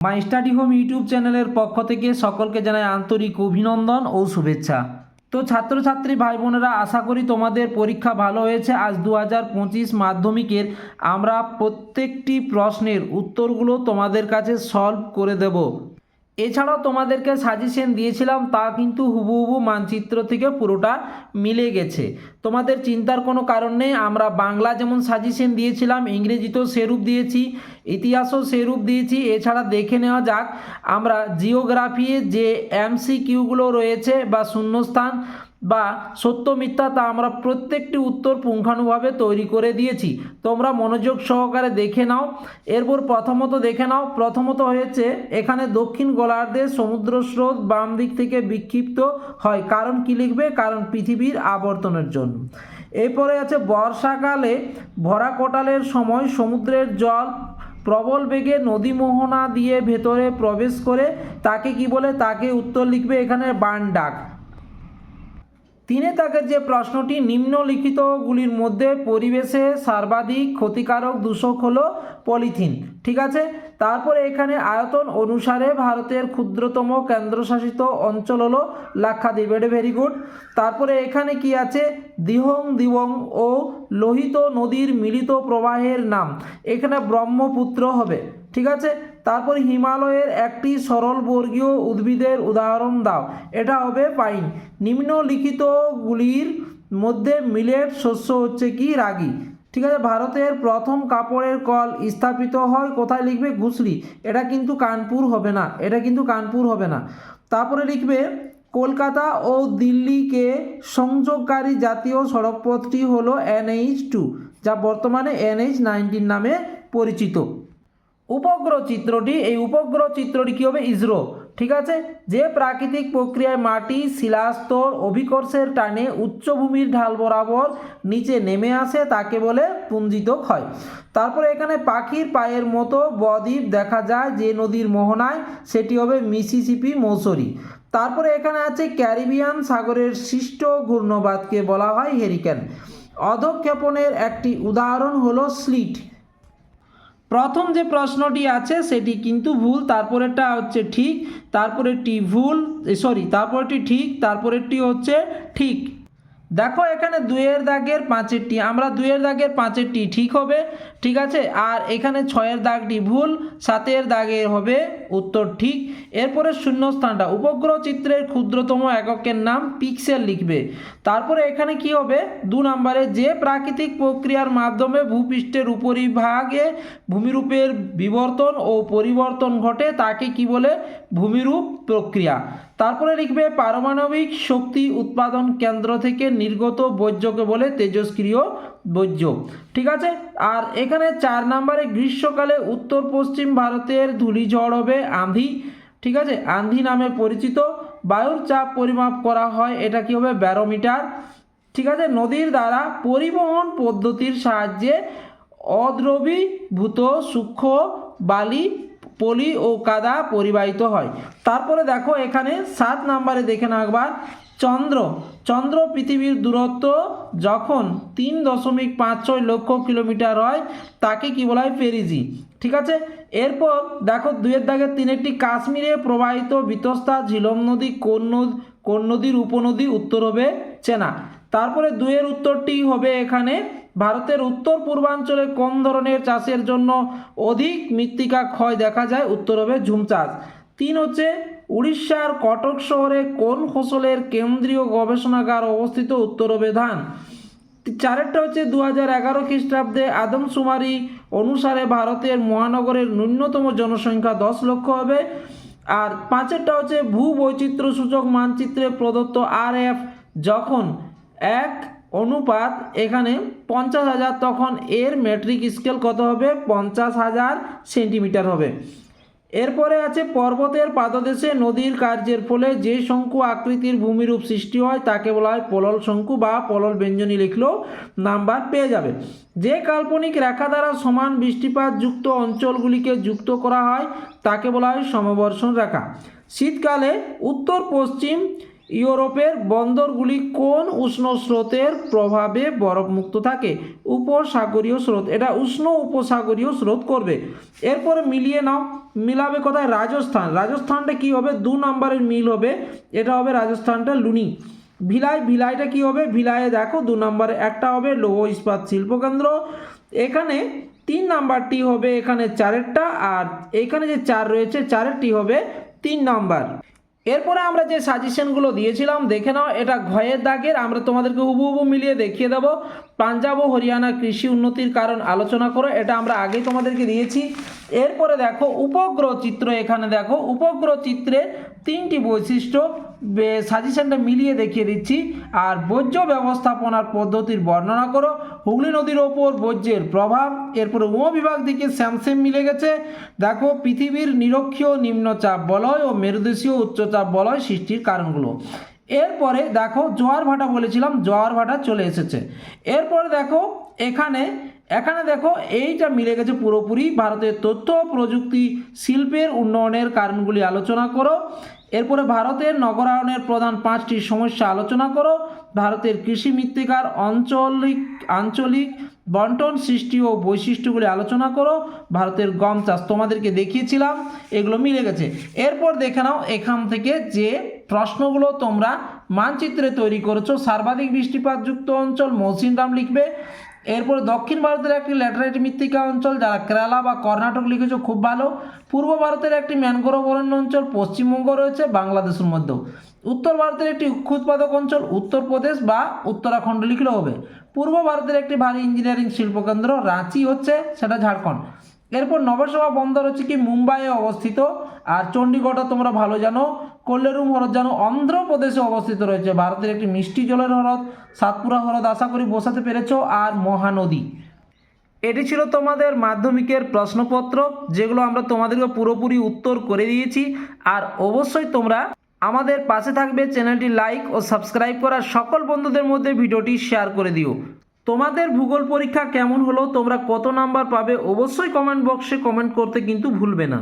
My study home YouTube চ্যানেলের পক্ষ থেকে সকলকে জানাই আন্তরিক অভিনন্দন ও শুভেচ্ছা। তো ছাত্রছাত্রী ভাই বোনেরা আশা করি তোমাদের পরীক্ষা ভালো হয়েছে। আজ দু হাজার পঁচিশ মাধ্যমিকের আমরা প্রত্যেকটি প্রশ্নের উত্তরগুলো তোমাদের কাছে সলভ করে দেব। এছাড়াও তোমাদেরকে সাজেশন দিয়েছিলাম, তা কিন্তু হুবুহুবু মানচিত্র থেকে পুরোটা মিলে গেছে। তোমাদের চিন্তার কোনো কারণ নেই, আমরা বাংলা যেমন সাজেশন দিয়েছিলাম, ইংরেজিতেও সেরূপ দিয়েছি, ইতিহাসও সেরূপ দিয়েছি। এছাড়া দেখে নেওয়া যাক, আমরা জিওগ্রাফি যে এমসি কিউগুলো রয়েছে বা শূন্যস্থান বা সত্য মিথ্যা তা আমরা প্রত্যেকটি উত্তর পুঙ্খানুভাবে তৈরি করে দিয়েছি। তোমরা মনোযোগ সহকারে দেখে নাও। এরপর প্রথমত দেখে নাও। প্রথমত হয়েছে, এখানে দক্ষিণ গোলার্ধে সমুদ্র স্রোত বাম দিক থেকে বিক্ষিপ্ত হয়। কারণ কি লিখবে? কারণ পৃথিবীর আবর্তনের জন্য। এরপরে আছে, বর্ষাকালে ভরা কোটালের সময় সমুদ্রের জল প্রবল বেগে নদী মোহনা দিয়ে ভেতরে প্রবেশ করে তাকে কি বলে? তাকে উত্তর লিখবে এখানে বান ডাক তিনে তাকে যে প্রশ্নটি নিম্নলিখিতগুলির মধ্যে পরিবেশে সর্বাধিক ক্ষতিকারক দূষক হলো পলিথিন, ঠিক আছে? তারপরে এখানে আয়তন অনুসারে ভারতের ক্ষুদ্রতম কেন্দ্রশাসিত অঞ্চল হলো লাক্ষাদ্বীপ, এটা ভেরি গুড তারপরে এখানে কি আছে? দিহং, দিবং ও লোহিত নদীর মিলিত প্রবাহের নাম। এখানে ব্রহ্মপুত্র হবে। ঠিক আছে? তারপর হিমালয়ের একটি সরল বর্গীয় উদ্ভিদের উদাহরণ দাও। এটা হবে পাইন। নিম্নলিখিতগুলির মধ্যে মিলেট শস্য হচ্ছে কি? রাগি। ঠিক আছে? ভারতের প্রথম কাপড়ের কল স্থাপিত হয় কোথায় লিখবে? ঘুষরি। এটা কিন্তু কানপুর হবে না। এটা কিন্তু কানপুর হবে না। তারপরে লিখবে, কলকাতা ও দিল্লিকে সংযোগকারী জাতীয় সড়কপথটি হলো এনএইচ টু, যা বর্তমানে এনএইচ নাইনটিন নামে পরিচিত। উপগ্রহ চিত্রটি এই উপগ্রহ চিত্রটি কী হবে? ইসরো। ঠিক আছে? যে প্রাকৃতিক প্রক্রিয়ায় মাটি, শিলাস্তর, অভিকর্ষের টানে উচ্চভূমির ঢাল বরাবর নিচে নেমে আসে, তাকে বলে পুঞ্জিত ক্ষয়। তারপরে এখানে পাখির পায়ের মতো বদ্বীপ দেখা যায় যে নদীর মোহনায়, সেটি হবে মিসিসিপি মৌসরি। তারপরে এখানে আছে ক্যারিবিয়ান সাগরের সৃষ্ট ঘূর্ণবাদকে বলা হয় হেরিকেন। অধক্ষেপণের একটি উদাহরণ হলো স্লিট। প্রথম যে প্রশ্নটি আছে, সেটি কিন্তু ভুল, তারপরেরটা হচ্ছে ঠিক, তারপরেরটি ভুল সরি তারপরেরটি ঠিক, তারপরেরটি হচ্ছে ঠিক। দেখো এখানে দুইয়ের দাগের পাঁচেরটি, আমরা দুইয়ের দাগের পাঁচেরটি ঠিক হবে, ঠিক আছে? আর এখানে ছয়ের দাগটি ভুল, সাতের দাগের হবে উত্তর ঠিক। এরপরে শূন্যস্থানটা, উপগ্রহ চিত্রের ক্ষুদ্রতম এককের নাম পিক্সেল লিখবে। তারপরে এখানে কি হবে? দু নম্বরে, যে প্রাকৃতিক প্রক্রিয়ার মাধ্যমে ভূপৃষ্ঠের উপরিভাগে ভূমিরূপের বিবর্তন ও পরিবর্তন ঘটে, তাকে কি বলে? ভূমিরূপ প্রক্রিয়া। তারপরে লিখবে পারমাণবিক শক্তি উৎপাদন কেন্দ্র থেকে নির্গত বৈজ্যকে বলে তেজস্ক্রিয় বৈজ্য ঠিক আছে? আর এখানে চার নম্বরে গ্রীষ্মকালে উত্তর পশ্চিম ভারতের ধূলিঝড় হবে আঁধি। ঠিক আছে? আঁধি নামে পরিচিত। বায়ুর চাপ পরিমাপ করা হয়, এটা কি হবে? ব্যারোমিটার। ঠিক আছে? নদীর দ্বারা পরিবহন পদ্ধতির সাহায্যে অদ্রবীভূত সূক্ষ্ম বালি পলি ও কাদা পরিবাহিত হয়। তারপরে দেখো এখানে সাত নাম্বারে দেখে না একবার। চন্দ্র। চন্দ্র পৃথিবীর দূরত্ব যখন তিন দশমিক পাঁচ ছয় লক্ষ কিলোমিটার হয়, তাকে কি বলা হয়? পেরিজি ঠিক আছে? এরপর দেখো দুয়ের দাগে তিনেরটি কাশ্মীরে প্রবাহিত বিতস্তা ঝিলম নদী, কোন নদ, কোন নদীর উপনদী, উত্তর হবে চেনা। তারপরে দুয়ের উত্তরটি হবে এখানে। ভারতের উত্তর পূর্বাঞ্চলে কোন ধরনের চাষের জন্য অধিক মৃত্তিকা ক্ষয় দেখা যায়, উত্তর হবে ঝুম চাষ। তিন হচ্ছে, উড়িষ্যার কটক শহরে কোন ফসলের কেন্দ্রীয় গবেষণাগার অবস্থিত, উত্তর হবে ধান। চারেরটা হচ্ছে দু হাজার এগারো খ্রিস্টাব্দে আদমশুমারি অনুসারে ভারতের মহানগরের ন্যূনতম জনসংখ্যা দশ লক্ষ হবে। আর পাঁচেরটা হচ্ছে ভূ বৈচিত্র্য সূচক মানচিত্রে প্রদত্ত আর এফ যখন এক অনুপাত এখানে পঞ্চাশ হাজার, তখন এর মেট্রিক স্কেল কত হবে? পঞ্চাশ হাজার সেন্টিমিটার হবে। এরপরে আছে পর্বতের পাদদেশে নদীর কার্যের ফলে যে শঙ্কু আকৃতির ভূমিরূপ সৃষ্টি হয়, তাকে বলা হয় পলল শঙ্কু বা পলল ব্যঞ্জনী লিখলেও নাম্বার পেয়ে যাবে। যে কাল্পনিক রেখা দ্বারা সমান বৃষ্টিপাত যুক্ত অঞ্চলগুলিকে যুক্ত করা হয়, তাকে বলা হয় সমবর্ষণ রেখা। শীতকালে উত্তর পশ্চিম ইউরোপের বন্দরগুলি কোন উষ্ণ স্রোতের প্রভাবে বরফমুক্ত থাকে? উপসাগরীয় স্রোত। এটা উষ্ণ উপসাগরীয় স্রোত করবে। এরপরে মিলিয়ে নাও। মিলাবে কোথায়? রাজস্থান। রাজস্থানটা কি হবে? দু নম্বরের মিল হবে। এটা হবে রাজস্থানটা লুনি। ভিলাই, ভিলাইটা কি হবে? ভিলাইয়ে দেখো, দু নম্বরে একটা হবে লৌহ ইস্পাত শিল্পকেন্দ্র এখানে তিন নাম্বারটি হবে এখানে চারেরটা, আর এখানে যে চার রয়েছে, চারেরটি হবে তিন নাম্বার। এরপরে আমরা যে সাজেশনগুলো দিয়েছিলাম, দেখে নাও, এটা ঘয়ের দাগের। আমরা তোমাদেরকে হুবহু মিলিয়ে দেখিয়ে দেব। পাঞ্জাব ও হরিয়ানা কৃষি উন্নতির কারণ আলোচনা করো, এটা আমরা আগেই তোমাদেরকে দিয়েছি। এরপরে দেখো উপগ্রহ চিত্র এখানে দেখো। উপগ্রহ চিত্রের তিনটি বৈশিষ্ট্য সাজেশনটা মিলিয়ে দেখিয়ে দিচ্ছি। আর বর্জ্য ব্যবস্থাপনার পদ্ধতির বর্ণনা করো। হুগলি নদীর ওপর বর্জ্যের প্রভাব, এরপরে উপবিভাগ দিকে স্যামসেম মিলে গেছে। দেখো, পৃথিবীর নিরক্ষীয় নিম্নচাপ বলয় ও মেরুদেশীয় উচ্চচাপ বলয় সৃষ্টির কারণগুলো। এরপরে দেখো, জোয়ার ভাটা বলেছিলাম, জোয়ার ভাটা চলে এসেছে। এরপরে দেখো এখানে এখানে দেখো এইটা মিলে গেছে পুরোপুরি ভারতের তথ্য প্রযুক্তি শিল্পের উন্নয়নের কারণগুলি আলোচনা করো। এরপরে ভারতের নগরায়নের প্রধান পাঁচটি সমস্যা আলোচনা করো। ভারতের কৃষি মৃত্তিকার অঞ্চলিক আঞ্চলিক বন্টন সৃষ্টি ও বৈশিষ্ট্যগুলি আলোচনা করো। ভারতের গম চাষ তোমাদেরকে দেখিয়েছিলাম, এগুলো মিলে গেছে। এরপর দেখে নাও এখান থেকে যে প্রশ্নগুলো তোমরা মানচিত্রে তৈরি করেছ। সর্বাধিক বৃষ্টিপাতযুক্ত অঞ্চল মৌসিনরাম লিখবে। এরপর দক্ষিণ ভারতের একটি ল্যাটেরাইট মৃত্তিকা অঞ্চল, যারা কেরালা বা কর্ণাটক লিখেছে, খুব ভালো। পূর্ব ভারতের একটি ম্যানগ্রোভ অরণ্য অঞ্চল, পশ্চিমবঙ্গ রয়েছে, বাংলাদেশের মধ্যেও। উত্তর ভারতের একটি উক্ষ উৎপাদক অঞ্চল উত্তরপ্রদেশ বা উত্তরাখণ্ড লিখলেও হবে। পূর্ব ভারতের একটি ভারী ইঞ্জিনিয়ারিং শিল্পকেন্দ্র, রাঁচি হচ্ছে, সেটা ঝাড়খণ্ড। এরপর নবসভা বন্দর হচ্ছে কি মুম্বাইয়ে অবস্থিত। আর চণ্ডীগড়টা তোমরা ভালো জানো, কল্লেরুম হ্রদ জানো অন্ধ্রপ্রদেশে অবস্থিত রয়েছে। ভারতের একটি মিষ্টি জলের হ্রদ সাতপুরা হ্রদ আশা করি বসাতে পেরেছ, আর মহানদী। এটি ছিল তোমাদের মাধ্যমিকের প্রশ্নপত্র, যেগুলো আমরা তোমাদেরকে পুরোপুরি উত্তর করে দিয়েছি। আর অবশ্যই তোমরা আমাদের পাশে থাকবে, চ্যানেলটি লাইক ও সাবস্ক্রাইব করার সকল বন্ধুদের মধ্যে ভিডিওটি শেয়ার করে দিও। তোমাদের ভূগোল পরীক্ষা কেমন হলো, তোমরা কত নাম্বার পাবে, অবশ্যই কমেন্ট বক্সে কমেন্ট করতে কিন্তু ভুলবে না।